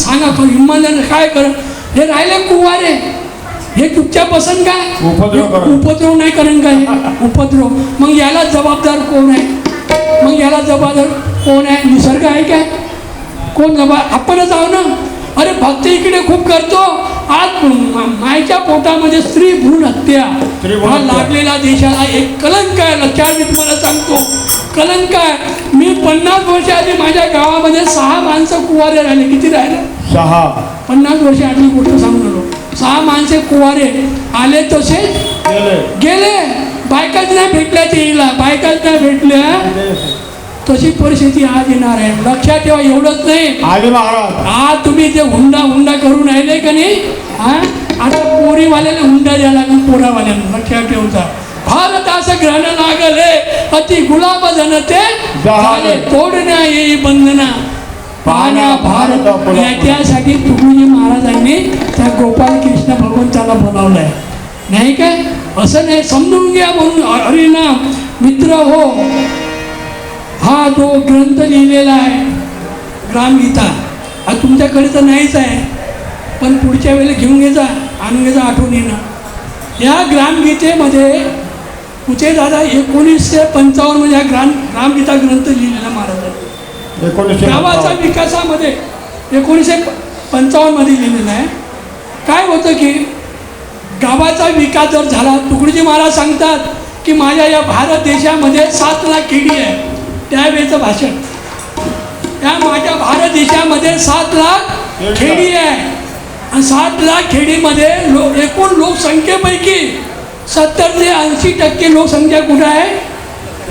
सांगा खरं इमानदार काय कर हे राहिले कुवारे. हे चुपचाप बसन काय? उपद्रव. उपद्रव नाही करण काय? उपद्रव. मग याला जबाबदार कोण आहे? मग याला जबाबदार कोण आहे? निसर्ग आहे काय? कोण जबा? आपणच आहो ना. अरे भक्त इकडे खूप करतो. आज मायच्या पोटामध्ये स्त्री भ्रूण हत्या. हा. लागलेला देशाला एक कलंक आहे. लक्षात मी तुम्हाला सांगतो. कलंक आहे मी पन्नास वर्ष आधी माझ्या गावामध्ये सहा माणसं कुवारे राहिले. किती राहिले? सहा. पन्नास वर्ष आधी गोष्ट सांगून सहा माणसे कुवारे आले तसेच गेले. गेले. बायकाच नाही भेटल्या ते हिला बायकाच नाही भेटल्या तशी परिस्थिती आज येणार आहे. लक्षात ठेवा एवढंच नाही. आज तुम्ही जे हुंडा हुंडा करून राहिले का नाही? हा? आता पोरीवाल्याला हुंडा द्यायला लागेल पोरावाल्याला. लक्षात ठेवता. ग्रहण लागले अति गुलाब जनते झाले तोडण्या येई बंधना पाहण्या भारत याच्यासाठी तुकडोजी महाराजांनी त्या गोपाल कृष्ण भगवंताला बनवलंय नाही काय असं नाही समजून घ्या म्हणून हरिनाम मित्र हो हा जो ग्रंथ लिहिलेला आहे ग्रामगीता हा तुमच्याकडे तर नाहीच आहे पण पुढच्या वेळेला घेऊन घ्यायचा आणून घ्यायचा आठवणीनं या ग्रामगीतेमध्ये दादा? एकोणीसशे पंचावन्नमध्ये हा ग्राम ग्रामगीता ग्रंथ लिहिलेला महाराजांनी एकोणीसशे गावाच्या. विकासामध्ये एकोणीसशे पंचावन्नमध्ये लिहिलेलं आहे. काय होतं की गावाचा विकास जर झाला तुकडोजी महाराज सांगतात की माझ्या या भारत देशामध्ये सात लाख खेडी आहे. त्यावेळेचं भाषण. या माझ्या भारत देशामध्ये सात लाख खेडी आहे. आणि सात लाख खेडीमध्ये लो एकूण लोकसंख्येपैकी सत्तर ते ऐंशी टक्के लोकसंख्या कुठं आहे?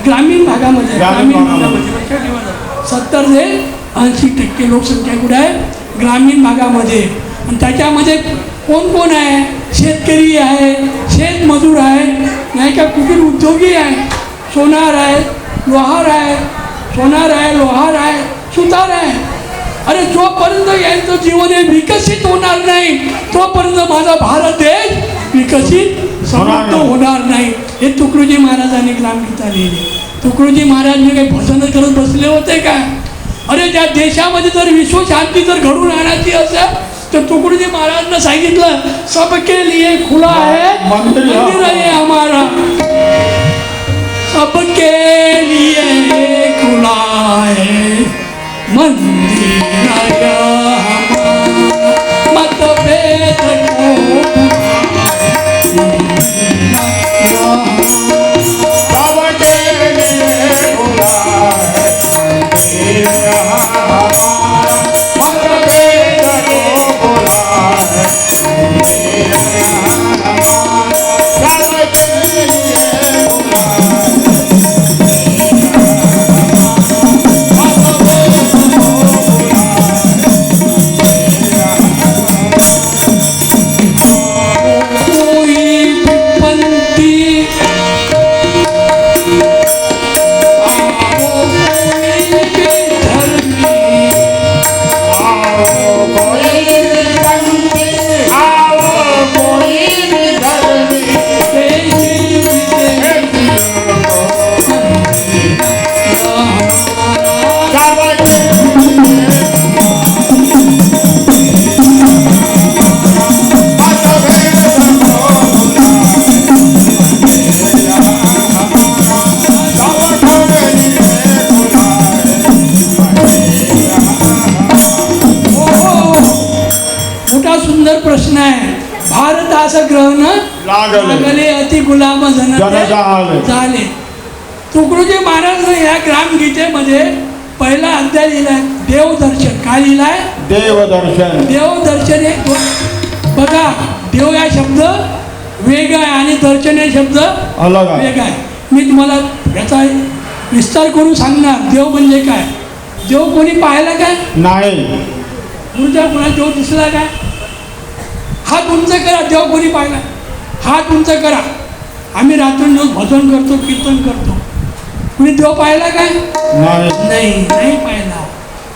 ग्रामीण भागामध्ये. ग्रामीण भागामध्ये. सत्तर ते ऐंशी टक्के लोकसंख्या कुठे आहे? ग्रामीण भागामध्ये. आणि त्याच्यामध्ये कोण कोण आहे? शेतकरी आहे शेतमजूर आहे नाही का? कुटीर उद्योगी आहे सोनार आहे लोहार आहे सोनार आहे लोहार आहे सुतार आहे. अरे जोपर्यंत यांचं जीवन हे विकसित होणार नाही तोपर्यंत माझा भारत देश विकसित नाही. होणार नाही. हे तुकडोजी महाराजांनी ग्रामगीता लिहिली. तुकडोजी महाराज काही भजन करत बसले होते का? अरे त्या देशामध्ये जर विश्वशांती जर घडून आणायची असेल तर तुकडोजी महाराजांना सांगितलं सबके लिए खुला है मंदिर है मंदिर है हमारा. सबके लिए खुला है मंदिर मतभेद को प्रश्न आहे. भारत असं ग्रहण लागले. अति गुलाम जन जनते झाले. तुकडोजी महाराज या ग्रामगीतेमध्ये पहिला अध्याय लिहिलाय देवदर्शन. काय लिहिलाय देवदर्शन. देवदर्शन हे बघा देव या शब्द वेग आहे आणि दर्शन हे शब्द वेग आहे. मी तुम्हाला याचा विस्तार करून सांगणार देव म्हणजे काय? देव कोणी पाहिला काय? नाही. गुरुच्या कोणाला देव दिसला काय? हात उंच करा देव कोणी पाहिला? हात उंच करा. आम्ही रात्रंदिवस भजन करतो कीर्तन करतो. कुणी देव पाहिला काय? नाही. नाही पाहिला.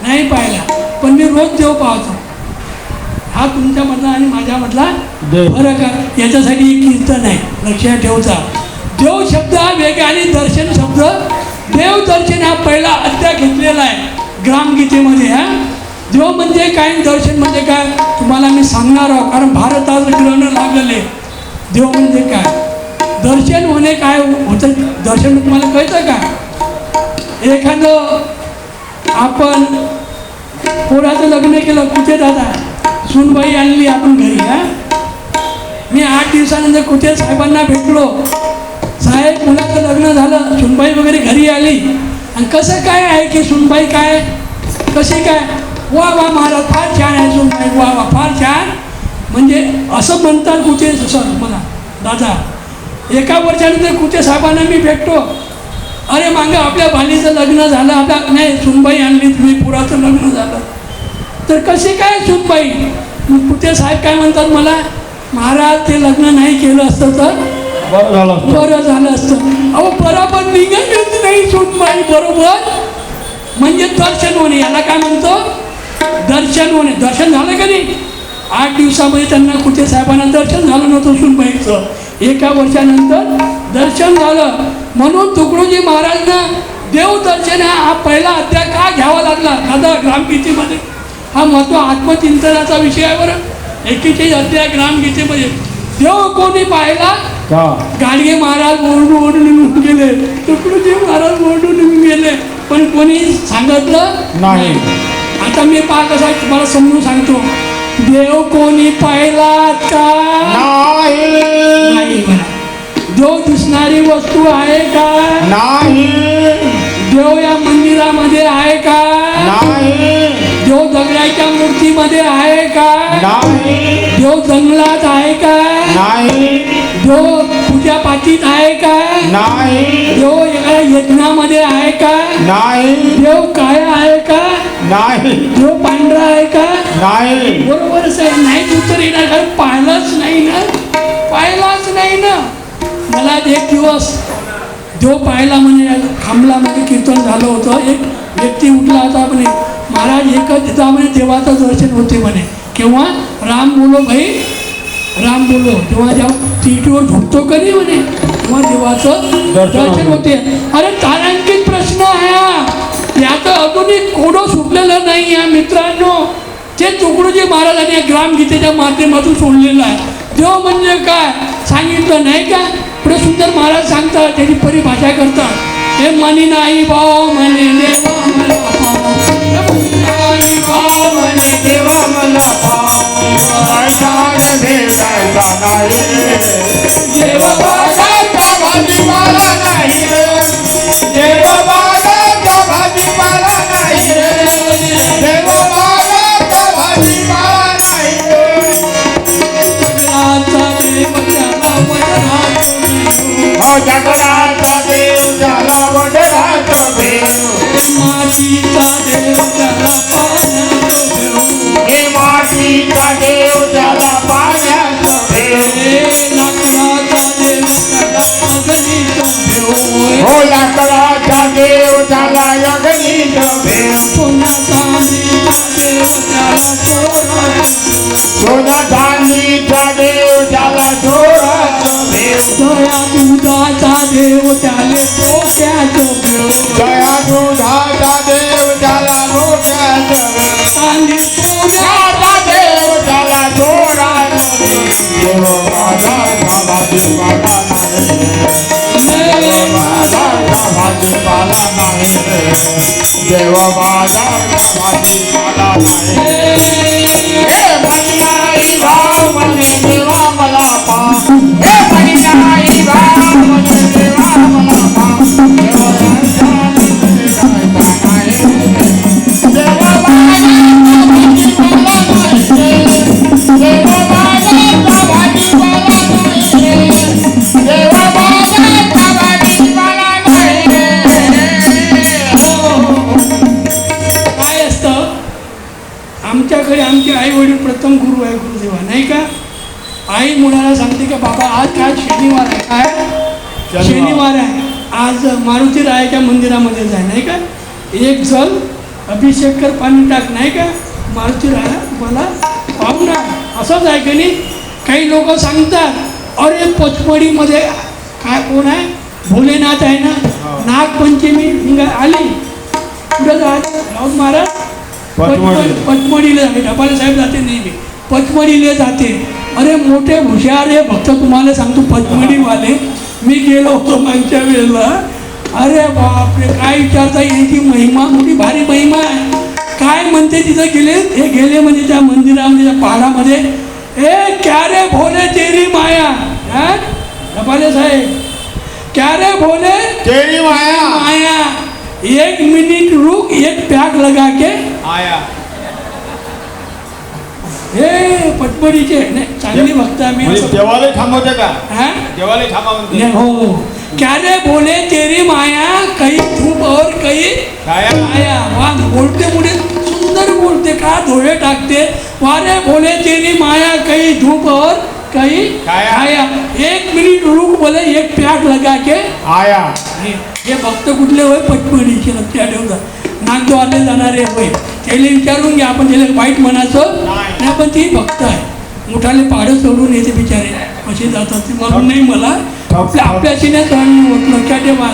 नाही पाहिला. पण मी रोज देव पाहतो. हा तुमच्यामधला आणि माझ्यामधला. फरक आहे. याच्यासाठी एक कीर्तन आहे. लक्षात ठेवचा देव शब्द हा वेग आणि दर्शन शब्द. देव दर्शन हा पहिला अध्याय घेतलेला आहे. ग्रामगीतेमध्ये हा. देव म्हणजे काय दर्शन म्हणजे तुम्हाला मी सांगणार आहोत कारण भारताचं ग्रहण लागले देव म्हणजे काय? दर्शन होणे काय होतं? दर्शन म्हणजे तुम्हाला कळतं का? एखादं आपण पोराचं लग्न केलं कुठे दादा? सुनबाई आणली आपण घरी हा? मी आठ दिवसानंतर कुठे साहेबांना भेटलो? साहेब मुलाचं लग्न झालं सुनबाई वगैरे घरी आली. आणि कसं काय आहे की सुनबाई काय? कशी काय? वा वा महाराज फार छान आहे सुनबाई वा वा फार छान. म्हणजे असं म्हणतात कुठे सर मला दादा एका वर्षानंतर कुठे साहेबांना मी भेटतो. अरे मागं आपल्या बालीचं लग्न झालं आपल्या नाही सुनबाई आणली तुम्ही पुराचं लग्न झालं. तर कसे काय सुनबाई? मग कुठे साहेब काय म्हणतात मला? महाराज ते लग्न नाही केलं असतं तर? बरं झालं असतं. अहो बरोबर निघतच नाही सुनबाई बरोबर? म्हणजे दर्शन होणे याला काय म्हणतो? दर्शन होणे. दर्शन झालं का नाही? आठ दिवसामध्ये त्यांना कुठे साहेबांना दर्शन झालं नव्हतं सुनबाईचं. एका वर्षानंतर दर्शन झालं. म्हणून तुकडोजी महाराजना देव दर्शन हा पहिला अध्याय का घ्यावा लागला? दादा ग्रामगीतेमध्ये. हा महत्त्व आत्मचिंतनाचा विषय आहे बरं. एकेचाळीस अध्याय ग्रामगीतेमध्ये. देव कोणी पाहिला? गाडगे महाराज ओरडून ओरडून निघून गेले. तुकडोजी महाराज ओरडून निघून गेले. पण कोणी सांगितलं? नाही. आता मी पा कसा तुम्हाला समजून सांगतो. देव कोणी पाहिला का नाही म्हणा. देव दिसणारी वस्तू आहे का? नाही. देव या मंदिरामध्ये आहे का? नाही. देव दगडाच्या मूर्तीमध्ये आहे का? नाही. देव जंगलात आहे का? नाही. देव पूजा पाठीत आहे का? नाही. देव एका यज्ञामध्ये आहे का? नाही. देव काय आहे? नाही. देव पांढरा आहे का? नाही. बरोबरच आहे नाही उत्तर येणार कारण पाहिलंच नाही ना. पाहिलाच नाही ना. मला एक दिवस देव पाहिला म्हणे खांबलामध्ये कीर्तन झालं होतं. एक व्यक्ती उठला होता म्हणे महाराज एकच म्हणे देवाचं दर्शन होते म्हणे. केव्हा? राम बोलो भाई राम बोलो. तेव्हा जेव्हा सीटीवर झोपतो का नाही म्हणे? तेव्हा देवाचं दर्शन. होते. अरे तारांकित अजूनही कोडं सुटलेलं नाही आहे मित्रांनो ते तुकडोजी महाराजांनी ग्रामगीतेच्या माध्यमातून सोडलेलं आहे देव म्हणजे काय सांगितलं नाही का पुढे सुंदर महाराज सांगतात त्याची परिभाषा करतात हे मनी नाही भाव म्हणे देवा मला. हे भाव म्हणे देवा मला देव देव त्याले पोट्याचा. दया दुधाचा देव त्याला लोट्याचा सोन्याचा सोन्याचा देव त्याला चोराचा देव देव माझा भाजीपाला नाही देव माझा भाजीपाला नाही देव. माझा भाजीपाला नाही नाही का? आई मुलाला सांगते का बाबा आज काय शनिवार आहे? काय? शनिवार. आहे. आज मारुती रायाच्या मंदिरामध्ये जाय नाही का? एक जल अभिषेक कर पाणी टाक नाही का? मारुती राया मला पाहुणा असंच आहे की नाही? काही लोक सांगतात अरे पचमडीमध्ये काय कोण आहे? भोलेनाथ आहे ना? नागपंचमी हिंगा आली. कुठं जायचं राऊत महाराज पचमढी. पचमडीला जाते. ढपाले साहेब जाते नेहमी. पचमढीले जाते. अरे मोठे हुशार आहे भक्त तुम्हाला सांगतो पचमढीवाले मी गेलो होतो मागच्या वेळेला. अरे बापरे काय विचारता याची महिमा मोठी भारी महिमा आहे. काय म्हणते तिथं गेले? हे गेले म्हणजे त्या मंदिरामध्ये त्या पहाडामध्ये ए क्या रे भोले तेरी माया? हा? साहेब. क्या रे भोले तेरी माया? माया? एक मिनिट रुक एक पॅक लगा के. आया. हे पटपडीचे नाही चांगली भक्त आम्ही म्हणजे असं- देवाला थांबवते का? हा? देवाला थांबा म्हणते. नाही, हो हो. क्या रे बोले तेरी माया काही धूप और काही छाया माया वा बोलते मुळे सुंदर बोलते का? डोळे टाकते. वारे बोले तेरी माया काही धूप और काही छाया. छाया एक मिनिट रुक बोले एक प्याक लगा के आया. हे हे भक्त कुठले होय? पटपडीचे लक्षात ठेवता नागद्वारले जाणारे होय. त्याला विचारून घ्या आपण त्याला वाईट म्हणायचं नाही. पण ती भक्त आहे मोठाले पाडं सोडून येते बिचारे. कसे जातात म्हणून नाही मला. आपल्या आपल्याशी नाही सहन होत लक्षात ठेवा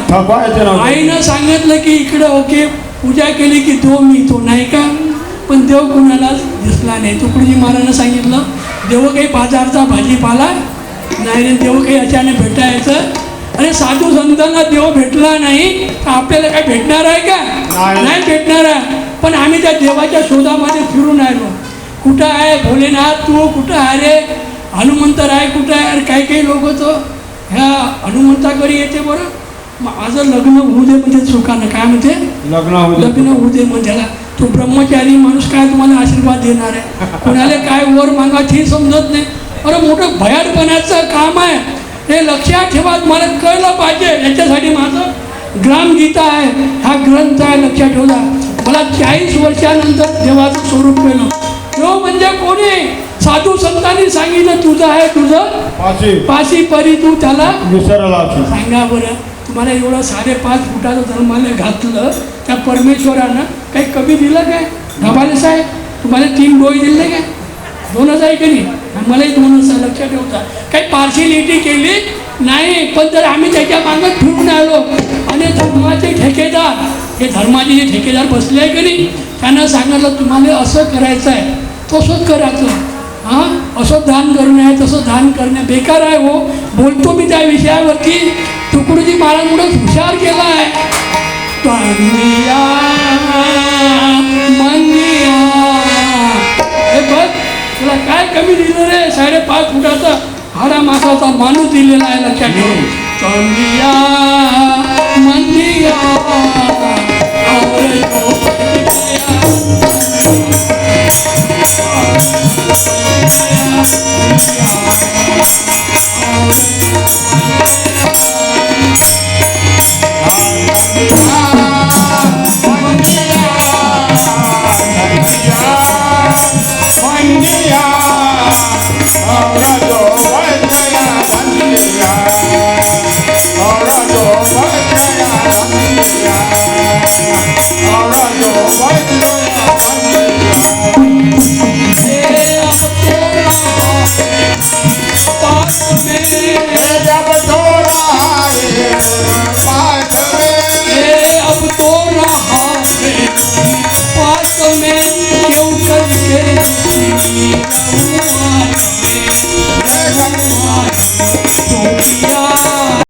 आईनं सांगितलं की इकडं ओके पूजा केली की तो मी तो नाही का? पण देव कुणालाच दिसला नाही. तुकडोजी महाराजांना सांगितलं देव काही बाजारचा भाजीपाला नाही रे देव काही अचानक भेटायचं. अरे साधू संतांना देव भेटला नाही आपल्याला काय भेटणार आहे का. नाही भेटणार आहे. पण आम्ही त्या देवाच्या शोधामध्ये फिरून आलो. कुठं आहे भोलेनाथ तू? कुठं आहे रे? हनुमंतराय कुठं आहे? अरे काही काही लोक तो ह्या हनुमंताकडे येते बरं. मग माझं लग्न होऊ दे म्हणजे चुकानं. काय म्हणते? लग्न. लग्न होऊ दे म्हणजे तो ब्रह्मचारी माणूस काय तुम्हाला आशीर्वाद देणार आहे? कोणाला काय वर मागा ते समजत नाही. अरे मोठं भयाटपणाचं काम आहे. हे लक्षात ठेवा मला कळलं पाहिजे. याच्यासाठी माझं ग्रामगीता आहे. हा ग्रंथ आहे लक्षात ठेवला. मला चाळीस वर्षानंतर देवाचं स्वरूप केलं देव म्हणजे कोणी? साधू संतांनी सांगितलं तुझं आहे तुझं पाशी परी तू त्याला. सांगा बरं तुम्हाला एवढं साडेपाच फुटाचं धर्माला घातलं त्या परमेश्वरानं काही कमी दिलं काय? धबाले साहेब तुम्हाला तीन डोळे दिले काय? दोनच आहे की नाही? मलाही दोनच लक्षात ठेवता. काही पार्शिलिटी केली नाही पण जर आम्ही त्याच्या मागं फिरून आलो आणि धर्माचे ठेकेदार हे धर्माचे जे ठेकेदार बसले आहे की नाही त्यांना सांगितलं तुम्हाला असं करायचं आहे तसंच करायचं हां? असं दान करणं आहे तसं दान करणं बेकार आहे हो. बोलतो मी त्या विषयावरती. तुकडोजी महाराजांमुळे हुशार केला आहे. हे बघ तुला काय कमी दिलं रे? साडेपाच फुटाचा. हाडा मासाचा माणूस दिलेला आहे लक्षात ठेव तंदिया, मंदिया, आवरे तो